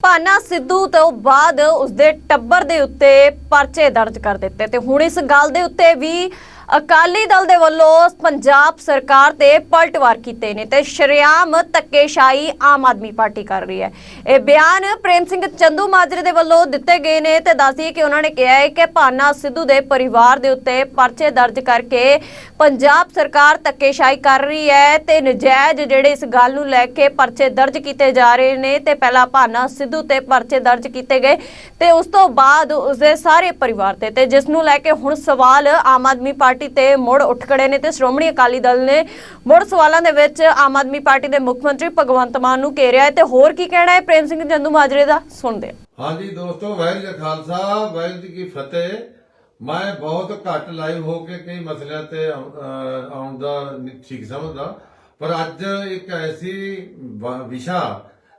ਭਾਨਾ ਸਿੱਧੂ ਤੋਂ ਬਾਅਦ ਉਸਦੇ ਟੱਬਰ ਦੇ ਉੱਤੇ ਪਰਚੇ ਦਰਜ ਕਰ ਦਿੱਤੇ ਤੇ ਹੁਣ ਇਸ ਗੱਲ ਦੇ ਉੱਤੇ ਵੀ ਅਕਾਲੀ ਦਲ ਦੇ ਵੱਲੋਂ ਪੰਜਾਬ ਸਰਕਾਰ ਤੇ ਪਲਟਵਾਰ ਕੀਤੇ ਨੇ ਤੇ ਸ਼ਰਿਆਮ ਧੱਕੇਸ਼ਾਹੀ ਆਮ ਆਦਮੀ ਪਾਰਟੀ ਕਰ ਰਹੀ ਹੈ। ਇਹ ਬਿਆਨ ਪ੍ਰੇਮ ਸਿੰਘ ਚੰਦੂ ਮਾਜਰੇ ਦੇ ਵੱਲੋਂ ਦਿੱਤੇ ਗਏ ਨੇ ਤੇ ਦੱਸਦੀ ਕਿ ਉਹਨਾਂ ਨੇ ਕਿਹਾ ਹੈ ਕਿ ਭਾਨਾ ਸਿੱਧੂ ਦੇ ਪਰਿਵਾਰ ਦੇ ਉੱਤੇ ਪਰਚੇ ਦਰਜ ਕਰਕੇ ਪੰਜਾਬ ਸਰਕਾਰ ਧੱਕੇਸ਼ਾਹੀ ਕਰ ਰਹੀ ਹੈ ਤੇ ਨਜਾਇਜ਼ ਜਿਹੜੇ ਇਸ ਗੱਲ ਨੂੰ ਲੈ ਕੇ ਪਰਚੇ ਦਰਜ ਕੀਤੇ ਜਾ ਰਹੇ ਨੇ ਤੇ ਪਹਿਲਾਂ ਭਾਨਾ ਸਿੱਧੂ ਤੇ ਪਰਚੇ ਦਰਜ ਕੀਤੇ ਗਏ ਤੇ ਉਸ ਤੋਂ ਬਾਅਦ ਉਸਦੇ ਸਾਰੇ ਪਰਿਵਾਰ ਤੇ ਤੇ ਜਿਸ ਨੂੰ ਲੈ ਕੇ ਹੁਣ ਸਵਾਲ ਆਮ ਆਦਮੀ ਪਾਰਟੀ ਤੇ ਮੁੜ ਉੱਠ ਖੜੇ ਨੇ ਤੇ ਸ਼੍ਰੋਮਣੀ ਅਕਾਲੀ ਦਲ ਨੇ ਮੁੜ ਸਵਾਲਾਂ ਦੇ ਵਿੱਚ ਆਮ ਆਦਮੀ ਪਾਰਟੀ ਦੇ ਮੁੱਖ ਮੰਤਰੀ ਭਗਵੰਤ ਮਾਨ ਨੂੰ ਘੇਰਿਆ ਹੈ ਤੇ ਹੋਰ ਕੀ ਕਹਿਣਾ ਹੈ? ਪ੍ਰੇਮ ਸਿੰਘ ਚੰਦੂ ਮਾਜਰੇ ਦਾ ਸੁਣਦੇ ਹਾਂਜੀ ਦੋਸਤੋ, ਵਾਹਿਗੁਰੂ ਜੀ ਖਾਲਸਾ, ਵਾਹਿਗੁਰੂ ਜੀ ਕੀ ਫਤਿਹ। ਮੈਂ ਬਹੁਤ ਘੱਟ ਲਾਈਵ ਹੋ ਕੇ ਕਈ ਮਸਲਿਆਂ ਤੇ ਆਉਣ ਦਾ ਠੀਕ ਸਮਝਦਾ, ਪਰ ਅੱਜ ਇੱਕ ਐਸੀ ਵਿਸ਼ਾ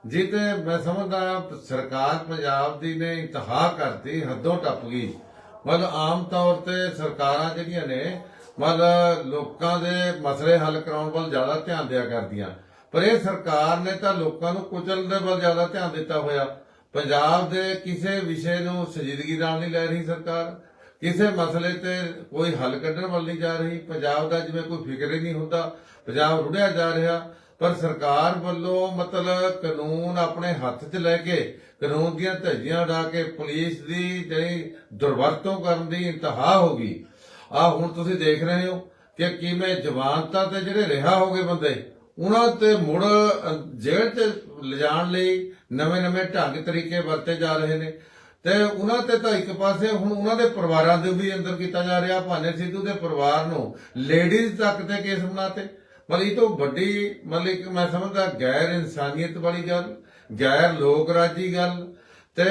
ਜਿੱਤੇ ਮੈਂ ਸਮਝਦਾ ਸਰਕਾਰ ਪੰਜਾਬ ਦੀ ਨੇ ਇੰਤਹਾ ਕਰਤੀ, ਹੱਦੋਂ ਟੱਪ ਗਈ। ਮਤਲਬ ਆਮ ਤੌਰ ਤੇ ਸਰਕਾਰਾਂ ਜਿਹੜੀਆਂ ਨੇ, ਮਤਲਬ ਲੋਕਾਂ ਦੇ ਮਸਲੇ ਹੱਲ ਕਰਾਉਣ ਵੱਲ ਜ਼ਿਆਦਾ ਧਿਆਨ ਦਿਆ ਕਰਦੀਆਂ। ਪਰ ਇਹ ਸਰਕਾਰ ਨੇ ਤਾਂ ਲੋਕਾਂ ਨੂੰ ਕੁਚਲਣ ਦੇ ਵੱਲ ਜ਼ਿਆਦਾ ਧਿਆਨ ਦਿੱਤਾ ਹੋਇਆ। ਪੰਜਾਬ ਦੇ ਕਿਸੇ ਵਿਸ਼ੇ ਨੂੰ ਸੰਜੀਦਗੀ ਨਾਲ ਨਹੀਂ ਲੈ ਰਹੀ ਸਰਕਾਰ। ਕਿਸੇ ਮਸਲੇ ਤੇ ਕੋਈ ਹੱਲ ਕੱਢਣ ਵੱਲ ਨਹੀਂ ਜਾ ਰਹੀ। ਪੰਜਾਬ ਦਾ ਜਿਵੇਂ ਕੋਈ ਫਿਕਰ ਹੀ ਨਹੀਂ ਹੁੰਦਾ। ਪੰਜਾਬ ਰੁੜਿਆ ਜਾ ਰਿਹਾ। ਪਰ ਸਰਕਾਰ ਵੱਲੋਂ ਮਤਲਬ ਕਾਨੂੰਨ ਆਪਣੇ ਹੱਥ 'ਚ ਲੈ ਕੇ ਕਾਨੂੰਨ ਦੀਆਂ ਧੱਜੀਆਂ ਉਡਾ ਕੇ ਪੁਲਿਸ ਦੀ ਜਿਹੜੀ ਦੁਰਵਰਤੋਂ ਕਰਨ ਦੀ ਇੰਤਹਾ ਹੋ ਗਈ। ਆ ਹੁਣ ਤੁਸੀਂ ਦੇਖ ਰਹੇ ਹੋ ਕਿ ਕਿਵੇਂ ਜਵਾਨਤਾ ਤੇ ਜਿਹੜੇ ਰਿਹਾ ਹੋ ਗਏ ਬੰਦੇ, ਉਹਨਾਂ ਤੇ ਮੁੜ ਜੇਲ੍ਹ 'ਚ ਲਿਜਾਣ ਲਈ ਨਵੇਂ-ਨਵੇਂ ਢੰਗ ਤਰੀਕੇ ਵਰਤੇ ਜਾ ਰਹੇ ਨੇ। ਤੇ ਉਹਨਾਂ ਤੇ ਤਾਂ ਇੱਕ ਪਾਸੇ ਹੁਣ ਉਹਨਾਂ ਦੇ ਪਰਿਵਾਰਾਂ ਦੇ ਵੀ ਅੰਦਰ ਕੀਤਾ ਜਾ ਰਿਹਾ, ਭਾਨੇ ਸਿੱਧੂ ਦੇ ਪਰਿਵਾਰ ਨੂੰ ਲੇਡੀਜ਼ ਤੱਕ ਤੇ ਕੇਸ ਬਣਾਤੇ। ਮਤਲਬ ਇਹ ਤੋਂ ਵੱਡੀ, ਮਤਲਬ ਇੱਕ ਮੈਂ ਸਮਝਦਾ ਗੈਰ ਇਨਸਾਨੀਅਤ ਵਾਲੀ ਗੱਲ ਗੈਰ ਲੋਕ ਰਾਜੀ ਗੱਲ ਤੇ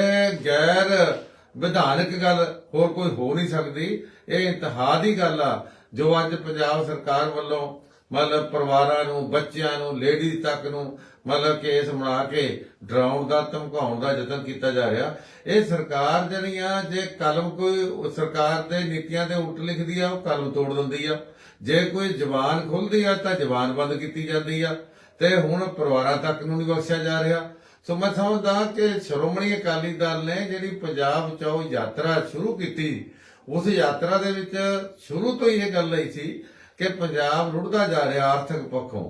ਗੈਰ ਵਿਧਾਨਕ ਗੱਲ ਹੋਰ ਕੋਈ ਹੋ ਨਹੀਂ ਸਕਦੀ। ਇਹ ਇੰਤਹਾ ਦੀ ਗੱਲ ਆ ਜੋ ਅੱਜ ਪੰਜਾਬ ਸਰਕਾਰ ਵੱਲੋਂ ਮਤਲਬ ਪਰਿਵਾਰਾਂ ਨੂੰ, ਬੱਚਿਆਂ ਨੂੰ ਲੇਡੀਜ਼ ਤੱਕ ਨੂੰ ਮਤਲਬ ਕੇਸ ਬਣਾ ਕੇ ਡਰਾਉਣ ਦਾ, ਧਮਕਾਉਣ ਦਾ ਯਤਨ ਕੀਤਾ ਜਾ ਰਿਹਾ। ਇਹ ਸਰਕਾਰ ਜਿਹੜੀ ਆ, ਜੇ ਕਲਮ ਕੋਈ ਸਰਕਾਰ ਦੇ ਨੀਤੀਆਂ ਦੇ ਉਲਟ ਲਿਖਦੀ ਆ, ਉਹ ਕਲਮ ਤੋੜ ਦਿੰਦੀ ਆ। ਜੇ ਕੋਈ ਜ਼ਬਾਨ ਖੁੱਲਦੀ ਆ, ਤਾਂ ਜ਼ਬਾਨ ਬੰਦ ਕੀਤੀ ਜਾਂਦੀ ਆ। ਤੇ ਹੁਣ ਪਰਿਵਾਰਾਂ ਤੱਕ ਨੂੰ ਨਹੀਂ ਬਖਸ਼ਿਆ ਜਾ ਰਿਹਾ। ਸੋ ਮੈਂ ਸਮਝਦਾ ਕਿ ਸ਼੍ਰੋਮਣੀ ਅਕਾਲੀ ਦਲ ਨੇ ਜਿਹੜੀ ਪੰਜਾਬ ਚ ਯਾਤਰਾ ਸ਼ੁਰੂ ਕੀਤੀ, ਉਸ ਯਾਤਰਾ ਦੇ ਵਿੱਚ ਸ਼ੁਰੂ ਤੋਂ ਹੀ ਇਹ ਗੱਲ ਆਈ ਸੀ ਕਿ ਪੰਜਾਬ ਰੁੜਦਾ ਜਾ ਰਿਹਾ ਆਰਥਿਕ ਪੱਖੋਂ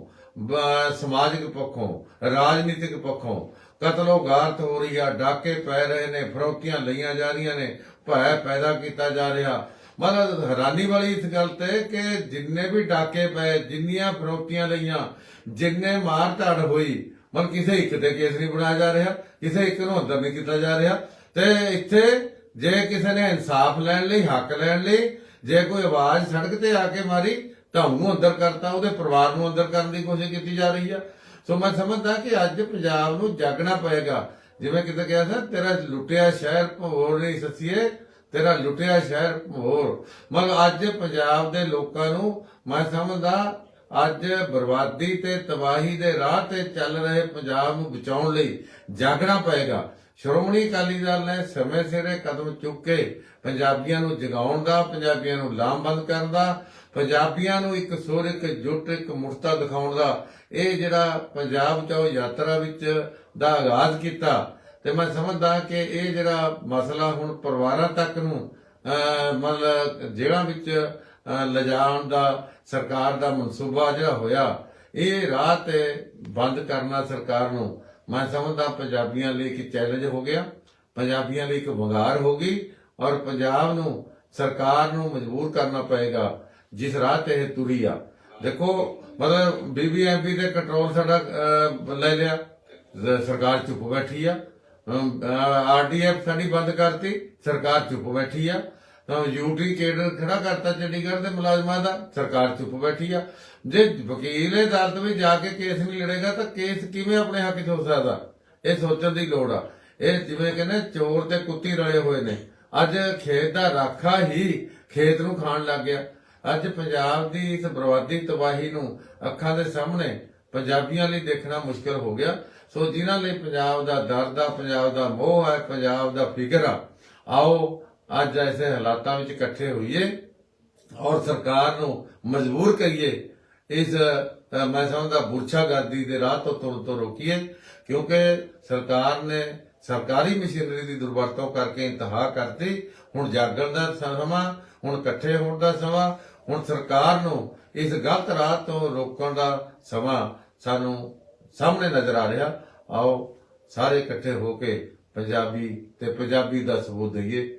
ਸਮਾਜਿਕ ਪੱਖੋਂ, ਰਾਜਨੀਤਿਕ ਪੱਖੋਂ। ਕਤਲੋ ਗਾਰਤ ਹੋ ਰਹੀ ਆ, ਡਾਕੇ ਪੈ ਰਹੇ ਨੇ ਫਰੋਕੀਆਂ ਲਈਆਂ ਜਾ ਰਹੀਆਂ ਨੇ, ਭੈ ਪੈਦਾ ਕੀਤਾ ਜਾ ਰਿਹਾ। ਮਤਲਬ ਹੈਰਾਨੀ ਵਾਲੀ ਇਸ ਗੱਲ ਤੇ ਕਿ ਜਿੰਨੇ ਵੀ ਡਾਕੇ ਪਏ, ਜਿੰਨੀਆਂ ਫਰੋਕੀਆਂ ਲਈਆਂ, ਜਿੰਨੇ ਮਾਰ ਧੜ ਹੋਈ ਮਤਲਬ ਕਿਸੇ ਇੱਕ ਤੇ ਕੇਸ ਨਹੀਂ ਬਣਾਇਆ ਜਾ ਰਿਹਾ, ਕਿਸੇ ਇੱਕ ਨੂੰ ਅੰਦਰ ਨਹੀਂ ਕੀਤਾ ਜਾ ਰਿਹਾ। ਤੇ ਇੱਥੇ ਜੇ ਕਿਸੇ ਨੇ ਇਨਸਾਫ ਲੈਣ ਲਈ, ਹੱਕ ਲੈਣ ਲਈ, ਜੇ ਕੋਈ ਆਵਾਜ਼ ਸੜਕ ਤੇ ਆ ਕੇ ਮਾਰੀ, ਤਾਂ ਉਹਨੂੰ ਅੰਦਰ ਕਰਤਾ, ਉਹਦੇ ਪਰਿਵਾਰ ਨੂੰ ਅੰਦਰ ਕਰਨ ਦੀ ਕੋਸ਼ਿਸ਼ ਕੀਤੀ ਜਾ ਰਹੀ ਆ। ਸੋ ਮੈਂ ਸਮਝਦਾ ਕਿ ਅੱਜ ਪੰਜਾਬ ਨੂੰ ਜਾਗਣਾ ਪਏਗਾ। ਜਿਵੇਂ ਕਿਤੇ ਕਿਹਾ ਸੀ, ਤੇਰਾ ਲੁੱਟਿਆ ਸ਼ਹਿਰ ਭੋਰ ਨਹੀਂ ਸੱਸੀਏ, ਤੇਰਾ ਲੁੱਟਿਆ ਸ਼ਹਿਰ ਭੋਰ। ਮਤਲਬ ਅੱਜ ਪੰਜਾਬ ਦੇ ਲੋਕਾਂ ਨੂੰ ਮੈਂ ਸਮਝਦਾ ਅੱਜ ਬਰਬਾਦੀ ਤੇ ਤਬਾਹੀ ਦੇ ਰਾਹ ਤੇ ਚੱਲ ਰਹੇ ਪੰਜਾਬ ਨੂੰ ਬਚਾਉਣ ਲਈ ਜਾਗਣਾ ਪਏਗਾ। ਸ਼੍ਰੋਮਣੀ ਅਕਾਲੀ ਦਲ ਨੇ ਸਮੇਂ ਸਿਰੇ ਕਦਮ ਚੁੱਕ ਕੇ ਪੰਜਾਬੀਆਂ ਨੂੰ ਜਗਾਉਣ ਦਾ, ਪੰਜਾਬੀਆਂ ਨੂੰ ਲਾਮਬੰਦ ਕਰਨ ਦਾ, ਪੰਜਾਬੀਆਂ ਨੂੰ ਇੱਕ ਸੁਰ, ਇੱਕ ਜੁੱਟ, ਇੱਕ ਮੁਰਤਾ ਦਿਖਾਉਣ ਦਾ, ਇਹ ਜਿਹੜਾ ਪੰਜਾਬ ਚ ਯਾਤਰਾ ਵਿੱਚ ਦਾ ਆਗਾਜ਼ ਕੀਤਾ। ਤੇ ਮੈਂ ਸਮਝਦਾ ਕਿ ਇਹ ਜਿਹੜਾ ਮਸਲਾ ਹੁਣ ਪਰਿਵਾਰਾਂ ਤੱਕ ਨੂੰ ਮਤਲਬ ਜੇਲ੍ਹਾਂ ਵਿੱਚ ਲਿਜਾਣ ਦਾ ਸਰਕਾਰ ਦਾ ਮਨਸੂਬਾ ਜਿਹੜਾ ਹੋਇਆ, ਇਹ ਰਾਹ ਤੇ ਬੰਦ ਕਰਨਾ ਸਰਕਾਰ ਨੂੰ ਮੈਂ ਸਮਝਦਾ ਪੰਜਾਬੀਆਂ ਲਈ ਇੱਕ ਚੈਲੰਜ ਹੋ ਗਿਆ, ਪੰਜਾਬੀਆਂ ਲਈ ਇੱਕ ਵੰਗਾਰ ਹੋ ਗਈ ਔਰ ਪੰਜਾਬ ਨੂੰ, ਸਰਕਾਰ ਨੂੰ ਮਜਬੂਰ ਕਰਨਾ ਪਏਗਾ, ਜਿਸ ਰਾਹ ਤੇ ਇਹ ਤੁਰੀ ਆ। ਦੇਖੋ, ਮਤਲਬ ਬੀਬੀਐਮਪੀ ਦੇ ਕੰਟਰੋਲ ਸਾਡਾ ਲੈ ਲਿਆ ਸਰਕਾਰ ਚੁੱਪ ਬੈਠੀ ਆ। ਆਰਡੀਐਫ ਸਾਡੀ ਬੰਦ ਕਰਤੀ, ਸਰਕਾਰ ਚੁੱਪ ਬੈਠੀ ਆ। ਤਾਂ ਯੂਟੀ ਕੇਡਰ ਖੜਾ ਕਰਤਾ ਚੰਡੀਗੜ੍ਹ ਦੇ ਮੁਲਾਜ਼ਮਾਂ ਦਾ, ਸਰਕਾਰ ਚੁੱਪ ਬੈਠੀ ਆ। ਜੇ ਵਕੀਲ ਅਦਾਲਤ ਵਿੱਚ ਜਾ ਕੇ ਕੇਸ ਨਹੀਂ ਲੜੇਗਾ ਤਾਂ ਕੇਸ ਕਿਵੇਂ ਆਪਣੇ ਹੱਕ 'ਚ ਹੋ ਸਕਦਾ? ਇਹ ਸੋਚਣ ਦੀ ਲੋੜ ਆ। ਇਹ ਜਿਵੇਂ ਕਹਿੰਦੇ, ਚੋਰ ਤੇ ਕੁੱਤੀ ਰਲੇ ਹੋਏ ਨੇ। ਅੱਜ ਖੇਤ ਦਾ ਰਾਖਾ ਹੀ ਖੇਤ ਨੂੰ ਖਾਣ ਲੱਗ ਗਿਆ। ਅੱਜ ਪੰਜਾਬ ਦੀ ਇਸ ਬਰਬਾਦੀ ਤਬਾਹੀ ਨੂੰ ਅੱਖਾਂ ਦੇ ਸਾਹਮਣੇ ਪੰਜਾਬੀਆਂ ਲਈ ਦੇਖਣਾ ਮੁਸ਼ਕਲ ਹੋ ਗਿਆ। ਸੋ ਜਿਨ੍ਹਾਂ ਲਈ ਪੰਜਾਬ ਦਾ ਦਰਦ ਆ, ਪੰਜਾਬ ਦਾ ਮੋਹ ਹੈ ਪੰਜਾਬ ਦਾ ਫਿਕਰ ਆ, ਆਓ ਅੱਜ ਐਸੇ ਹਾਲਾਤਾਂ ਵਿੱਚ ਇਕੱਠੇ ਹੋਈਏ ਔਰ ਸਰਕਾਰ ਨੂੰ ਮਜਬੂਰ ਕਰੀਏ, ਇਸ ਮੈਂ ਸਮਝਦਾ ਬੁਰਛਾਗਰਦੀ ਦੇ ਰਾਹ ਤੋਂ ਤੁਰਨ ਤੋਂ ਰੋਕੀਏ, ਕਿਉਂਕਿ ਸਰਕਾਰ ਨੇ ਸਰਕਾਰੀ ਮਸ਼ੀਨਰੀ ਦੀ ਦੁਰਵਰਤੋਂ ਕਰਕੇ ਇੰਤਹਾ ਕਰਤੀ, ਹੁਣ ਜਾਗਣ ਦਾ ਸਮਾਂ, ਹੁਣ ਇਕੱਠੇ ਹੋਣ ਦਾ ਸਮਾਂ, ਹੁਣ ਸਰਕਾਰ ਨੂੰ ਇਸ ਗਲਤ ਰਾਹ ਤੋਂ ਰੋਕਣ ਦਾ ਸਮਾਂ ਸਾਨੂੰ ਸਾਹਮਣੇ ਨਜ਼ਰ ਆ ਰਿਹਾ। ਆਓ ਸਾਰੇ ਇਕੱਠੇ ਹੋ ਕੇ ਪੰਜਾਬੀ ਤੇ ਪੰਜਾਬੀ ਦਾ ਸਬੂਤ ਦਈਏ।